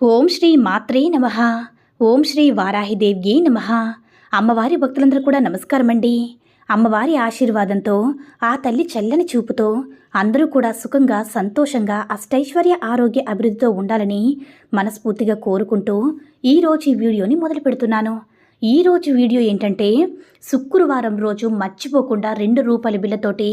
ఓం శ్రీ మాత్రే నమ. ఓం శ్రీ వారాహిదేవ్యే నమ. అమ్మవారి భక్తులందరూ కూడా నమస్కారం అండి అమ్మవారి ఆశీర్వాదంతో ఆ తల్లి చల్లని చూపుతో అందరూ కూడా సుఖంగా సంతోషంగా అష్టైశ్వర్య ఆరోగ్య అభివృద్ధితో ఉండాలని మనస్ఫూర్తిగా కోరుకుంటూ ఈరోజు ఈ వీడియోని మొదలు పెడుతున్నాను. ఈరోజు వీడియో ఏంటంటే శుక్రవారం రోజు మర్చిపోకుండా రెండు రూపాయల బిల్లతోటి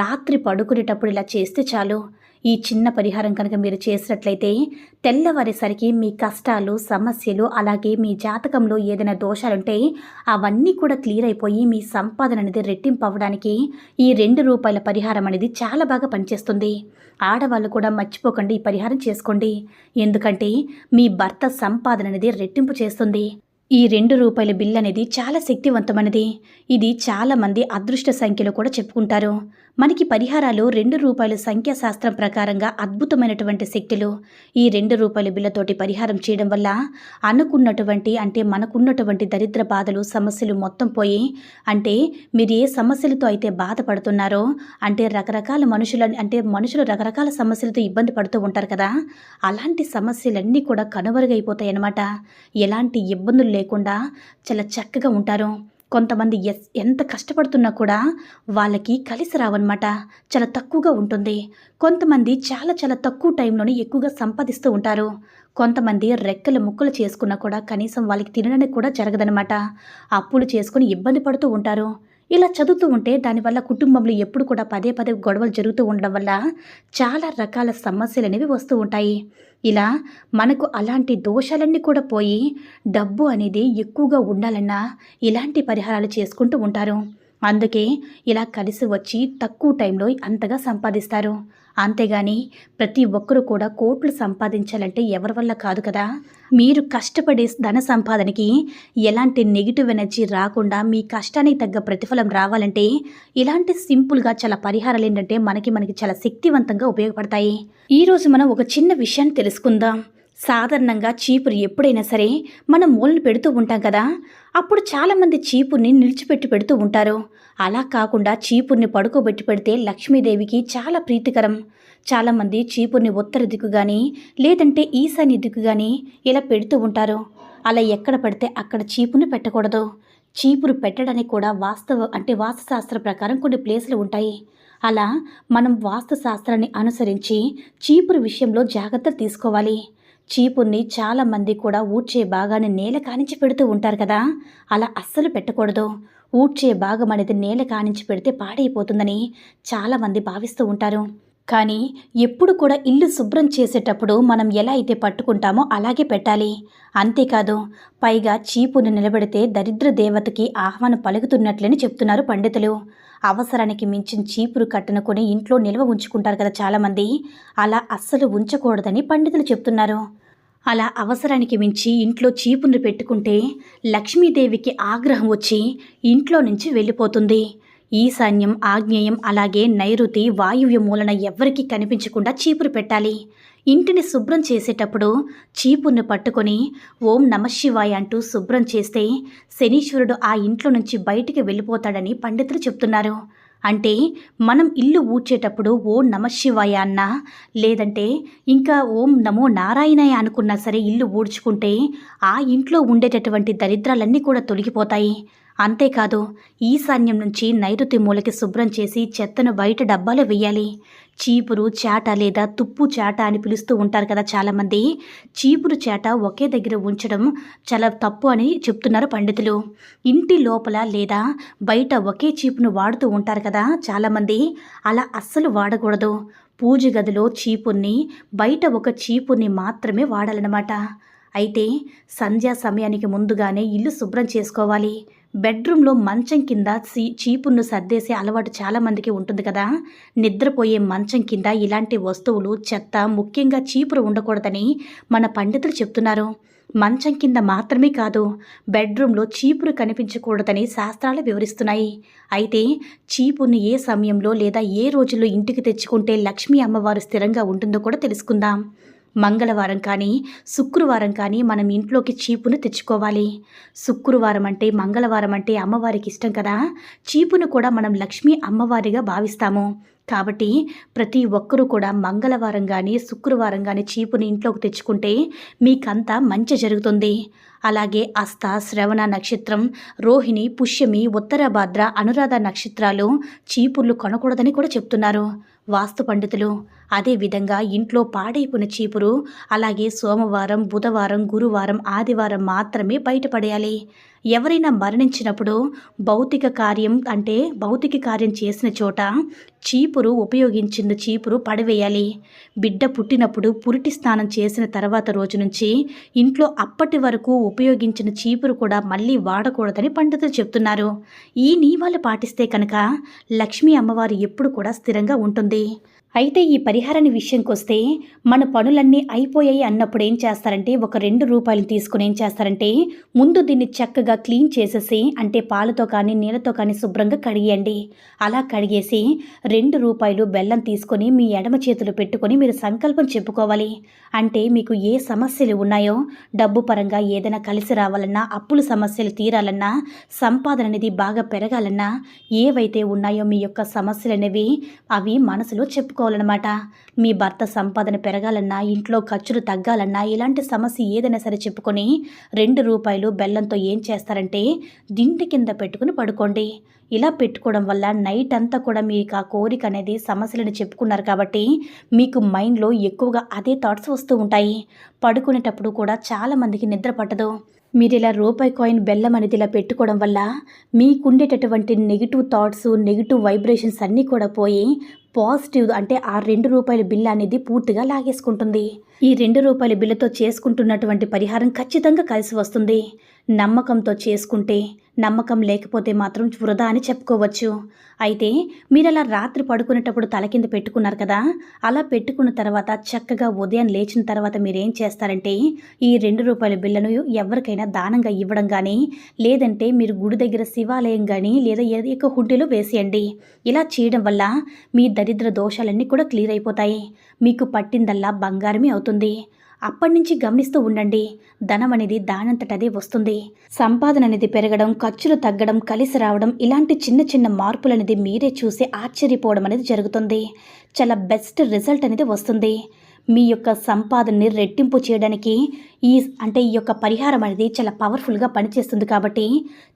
రాత్రి పడుకునేటప్పుడు ఇలా చేస్తే చాలు. ఈ చిన్న పరిహారం కనుక మీరు చేసినట్లయితే తెల్లవారేసరికి మీ కష్టాలు సమస్యలు అలాగే మీ జాతకంలో ఏదైనా దోషాలుంటే అవన్నీ కూడా క్లియర్ అయిపోయి మీ సంపాదన అనేది రెట్టింపు అవ్వడానికి ఈ రెండు రూపాయల పరిహారం అనేది చాలా బాగా పనిచేస్తుంది. ఆడవాళ్ళు కూడా మర్చిపోకండి ఈ పరిహారం చేసుకోండి. ఎందుకంటే మీ భర్త సంపాదన అనేది రెట్టింపు చేస్తుంది. ఈ రెండు రూపాయల బిల్ అనేది చాలా శక్తివంతమైనది. ఇది చాలామంది అదృష్ట సంఖ్యలో కూడా చెప్పుకుంటారు. మనకి పరిహారాలు రెండు రూపాయల సంఖ్యాశాస్త్రం ప్రకారంగా అద్భుతమైనటువంటి శక్తులు. ఈ రెండు రూపాయల బిల్లతోటి పరిహారం చేయడం వల్ల అనుకున్నటువంటి అంటే మనకున్నటువంటి దరిద్ర బాధలు సమస్యలు మొత్తం పోయి అంటే మీరు ఏ సమస్యలతో అయితే బాధపడుతున్నారో అంటే రకరకాల మనుషుల అంటే మనుషులు రకరకాల సమస్యలతో ఇబ్బంది పడుతూ ఉంటారు కదా. అలాంటి సమస్యలన్నీ కూడా కనుమరుగైపోతాయి అన్నమాట ఎలాంటి ఇబ్బందులు లేకుండా చాలా చక్కగా ఉంటారు. కొంతమంది ఎస్ ఎంత కష్టపడుతున్నా కూడా వాళ్ళకి కలిసి రావన్నమాట. చాలా తక్కువగా ఉంటుంది. కొంతమంది చాలా చాలా తక్కువ టైంలోనే ఎక్కువగా సంపాదిస్తూ ఉంటారు. కొంతమంది రెక్కలు ముక్కలు చేసుకున్నా కూడా కనీసం వాళ్ళకి తినడానికి కూడా జరగదనమాట అప్పులు చేసుకుని ఇబ్బంది పడుతూ ఉంటారు. ఇలా చదువుతూ ఉంటే దానివల్ల కుటుంబంలో ఎప్పుడు కూడా పదే పదే గొడవలు జరుగుతూ ఉండడం వల్ల చాలా రకాల సమస్యలు అనేవి వస్తూ ఉంటాయి. ఇలా మనకు అలాంటి దోషాలన్నీ కూడా పోయి డబ్బు అనేది ఎక్కువగా ఉండాలన్నా ఇలాంటి పరిహారాలు చేసుకుంటూ ఉంటారు. అందుకే ఇలా కలిసి వచ్చి తక్కువ టైంలో అంతగా సంపాదిస్తారు. అంతేగాని ప్రతి ఒక్కరూ కూడా కోట్లు సంపాదించాలంటే ఎవరి వల్ల కాదు కదా? మీరు కష్టపడే ధన సంపాదనకి ఎలాంటి నెగిటివ్ ఎనర్జీ రాకుండా మీ కష్టానికి తగ్గ ప్రతిఫలం రావాలంటే ఇలాంటి సింపుల్గా చాలా పరిహారాలు ఏంటంటే మనకి మనకి చాలా శక్తివంతంగా ఉపయోగపడతాయి. ఈరోజు మనం ఒక చిన్న విషయాన్ని తెలుసుకుందాం. సాధారణంగా చీపురు ఎప్పుడైనా సరే మనం మూలను పెడుతూ ఉంటాం కదా. అప్పుడు చాలామంది చీపుర్ని నిలిచిపెట్టి పెడుతూ ఉంటారు. అలా కాకుండా చీపుర్ని పడుకోబెట్టి పెడితే లక్ష్మీదేవికి చాలా ప్రీతికరం. చాలామంది చీపుర్ని ఉత్తర దిక్కు కానీ లేదంటే ఈశాన్య దిక్కు కానీ ఇలా పెడుతూ ఉంటారు. అలా ఎక్కడ పడితే అక్కడ చీపుని పెట్టకూడదు. చీపురు పెట్టడానికి కూడా వాస్తవ అంటే వాస్తుశాస్త్ర ప్రకారం కొన్ని ప్లేసులు ఉంటాయి. అలా మనం వాస్తుశాస్త్రాన్ని అనుసరించి చీపురు విషయంలో జాగ్రత్తలు తీసుకోవాలి. చీపుర్ని చాలామంది కూడా ఊడ్చే భాగాన్ని నేల కానించి పెడుతూ ఉంటారు కదా. అలా అస్సలు పెట్టకూడదు. ఊడ్చే భాగం అనేది నేల కానించి పెడితే పాడైపోతుందని చాలామంది భావిస్తూ ఉంటారు. కానీ ఎప్పుడు కూడా ఇల్లు శుభ్రం చేసేటప్పుడు మనం ఎలా అయితే పట్టుకుంటామో అలాగే పెట్టాలి. అంతేకాదు పైగా చీపుని నిలబెడితే దరిద్ర దేవతకి ఆహ్వానం పలుకుతున్నట్లని చెప్తున్నారు పండితులు. అవసరానికి మించిన చీపురు కట్టను కొని ఇంట్లో నిల్వ ఉంచుకుంటారు కదా చాలామంది. అలా అస్సలు ఉంచకూడదని పండితులు చెప్తున్నారు. అలా అవసరానికి మించి ఇంట్లో చీపును పెట్టుకుంటే లక్ష్మీదేవికి ఆగ్రహం వచ్చి ఇంట్లో నుంచి వెళ్ళిపోతుంది. ఈశాన్యం ఆగ్నేయం అలాగే నైరుతి వాయువ్య మూలన ఎవ్వరికీ కనిపించకుండా చీపురు పెట్టాలి. ఇంటిని శుభ్రం చేసేటప్పుడు చీపుర్ని పట్టుకొని ఓం నమశివాయ అంటూ శుభ్రం చేస్తే శనీశ్వరుడు ఆ ఇంట్లో నుంచి బయటికి వెళ్ళిపోతాడని పండితులు చెప్తున్నారు. అంటే మనం ఇల్లు ఊడ్చేటప్పుడు ఓం నమశివాయ అన్నా లేదంటే ఇంకా ఓం నమో నారాయణయ అనుకున్నా సరే ఇల్లు ఊడ్చుకుంటే ఆ ఇంట్లో ఉండేటటువంటి దరిద్రాలన్నీ కూడా తొలగిపోతాయి. అంతేకాదు ఈశాన్యం నుంచి నైరుతి మూలకి శుభ్రం చేసి చెత్తను బయట డబ్బాలో వెయ్యాలి. చీపురు చాట లేదా తుప్పు చాట అని పిలుస్తూ ఉంటారు కదా చాలామంది. చీపురు చాట ఒకే దగ్గర ఉంచడం చాలా తప్పు అని చెప్తున్నారు పండితులు. ఇంటి లోపల లేదా బయట ఒకే చీపును వాడుతూ ఉంటారు కదా చాలామంది. అలా అస్సలు వాడకూడదు. పూజ గదిలో చీపుర్ని బయట ఒక చీపుర్ని మాత్రమే వాడాలన్నమాట. అయితే సంధ్యా సమయానికి ముందుగానే ఇల్లు శుభ్రం చేసుకోవాలి. బెడ్రూమ్లో మంచం కింద చీ చీపుర్ను సర్దేసే అలవాటు చాలామందికి ఉంటుంది కదా. నిద్రపోయే మంచం కింద ఇలాంటి వస్తువులు చెత్త ముఖ్యంగా చీపురు ఉండకూడదని మన పండితులు చెప్తున్నారు. మంచం కింద మాత్రమే కాదు బెడ్రూమ్లో చీపురు కనిపించకూడదని శాస్త్రాలు వివరిస్తున్నాయి. అయితే చీపును ఏ సమయంలో లేదా ఏ రోజుల్లో ఇంటికి తెచ్చుకుంటే లక్ష్మీ అమ్మవారు స్థిరంగా ఉంటుందో కూడా తెలుసుకుందాం. మంగళవారం కానీ శుక్రవారం కానీ మనం ఇంట్లోకి చీపును తెచ్చుకోవాలి. శుక్రవారం అంటే మంగళవారం అంటే అమ్మవారికి ఇష్టం కదా? చీపును కూడా మనం లక్ష్మీ అమ్మవారిగా భావిస్తాము. కాబట్టి ప్రతి ఒక్కరూ కూడా మంగళవారం కానీ శుక్రవారం కానీ చీపుని ఇంట్లోకి తెచ్చుకుంటే మీకంతా మంచి జరుగుతుంది. అలాగే అస్త శ్రవణ నక్షత్రం రోహిణి పుష్యమి ఉత్తరాభాద్ర అనురాధ నక్షత్రాలు చీపుర్లు కొనకూడదని కూడా చెప్తున్నారు. వాస్తు పండితులు అదేవిధంగా ఇంట్లో పాడైపోయిన చీపురు అలాగే సోమవారం బుధవారం గురువారం ఆదివారం మాత్రమే బయటపడేయాలి. ఎవరైనా మరణించినప్పుడు భౌతిక కార్యం అంటే భౌతిక కార్యం చేసిన చోట చీపురు ఉపయోగించిన చీపురు పడవేయాలి. బిడ్డ పుట్టినప్పుడు పురిటి స్నానం చేసిన తర్వాత రోజు నుంచి ఇంట్లో అప్పటి వరకు ఉపయోగించిన చీపురు కూడా మళ్ళీ వాడకూడదని పండితులు చెప్తున్నారు. ఈ నియమాలు పాటిస్తే కనుక లక్ష్మీ అమ్మవారు ఎప్పుడు కూడా స్థిరంగా ఉంటుంది. అయితే ఈ పరిహారాన్ని విషయంకి వస్తే మన పనులన్నీ అయిపోయాయి అన్నప్పుడు ఏం చేస్తారంటే ఒక రెండు రూపాయలు తీసుకుని ఏం చేస్తారంటే ముందు దీన్ని చక్కగా క్లీన్ చేసేసి అంటే పాలతో కానీ నీళ్ళతో కానీ శుభ్రంగా కడిగేయండి. అలా కడిగేసి రెండు రూపాయలు బెల్లం తీసుకొని మీ ఎడమ చేతులు పెట్టుకొని మీరు సంకల్పం చెప్పుకోవాలి. అంటే మీకు ఏ సమస్యలు ఉన్నాయో డబ్బు పరంగా ఏదైనా కలిసి రావాలన్నా అప్పుల సమస్యలు తీరాలన్నా సంపాదన అనేది బాగా పెరగాలన్నా ఏవైతే ఉన్నాయో మీ యొక్క సమస్యలు అనేవి అవి మనసులో చెప్పుకో చేసుకోవాలన్నమాట. మీ భర్త సంపాదన పెరగాలన్నా ఇంట్లో ఖర్చులు తగ్గాలన్నా ఇలాంటి సమస్య ఏదైనా సరే చెప్పుకొని రెండు రూపాయలు బెల్లంతో ఏం చేస్తారంటే దిండి కింద పెట్టుకుని పడుకోండి. ఇలా పెట్టుకోవడం వల్ల నైట్ అంతా కూడా మీకు ఆ కోరిక అనేది సమస్యలను చెప్పుకున్నారు కాబట్టి మీకు మైండ్లో ఎక్కువగా అదే థాట్స్ వస్తూ ఉంటాయి. పడుకునేటప్పుడు కూడా చాలామందికి నిద్ర పట్టదు. మీరు ఇలా రూపాయి కాయిన్ బెల్లం అనేది ఇలా పెట్టుకోవడం వల్ల మీకుండేటటువంటి నెగిటివ్ థాట్స్ నెగిటివ్ వైబ్రేషన్స్ అన్నీ కూడా పోయి పాజిటివ్ అంటే ఆ రెండు రూపాయల బిల్ అనేది పూర్తిగా లాగేసుకుంటుంది. ఈ రెండు రూపాయల బిల్లుతో చేసుకుంటున్నటువంటి పరిహారం ఖచ్చితంగా కలిసి వస్తుంది. నమ్మకంతో చేసుకుంటే నమ్మకం లేకపోతే మాత్రం వృధా అని చెప్పుకోవచ్చు. అయితే మీరు అలా రాత్రి పడుకునేటప్పుడు తల కింద పెట్టుకున్నారు కదా అలా పెట్టుకున్న తర్వాత చక్కగా ఉదయం లేచిన తర్వాత మీరు ఏం చేస్తారంటే ఈ రెండు రూపాయల బిల్లను ఎవరికైనా దానంగా ఇవ్వడం కానీ లేదంటే మీరు గుడి దగ్గర శివాలయం కానీ లేదా ఏదో హుడ్డీలో వేసేయండి. ఇలా చేయడం వల్ల మీ దరిద్ర దోషాలన్నీ కూడా క్లియర్ అయిపోతాయి. మీకు పట్టిందల్లా బంగారమే అవుతుంది. అప్పటి నుంచి గమనిస్తూ ఉండండి ధనం అనేది దానంతటదే వస్తుంది. సంపాదన అనేది పెరగడం ఖర్చులు తగ్గడం కలిసి రావడం ఇలాంటి చిన్న చిన్న మార్పులు అనేది మీరే చూసి ఆశ్చర్యపోవడం అనేది జరుగుతుంది. చాలా బెస్ట్ రిజల్ట్ అనేది వస్తుంది. మీ యొక్క సంపాదనని రెట్టింపు చేయడానికి ఈ అంటే ఈ యొక్క పరిహారం అనేది చాలా పవర్ఫుల్గా పనిచేస్తుంది కాబట్టి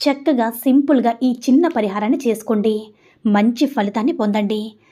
చక్కగా సింపుల్గా ఈ చిన్న పరిహారాన్ని చేసుకోండి. మంచి ఫలితాన్ని పొందండి.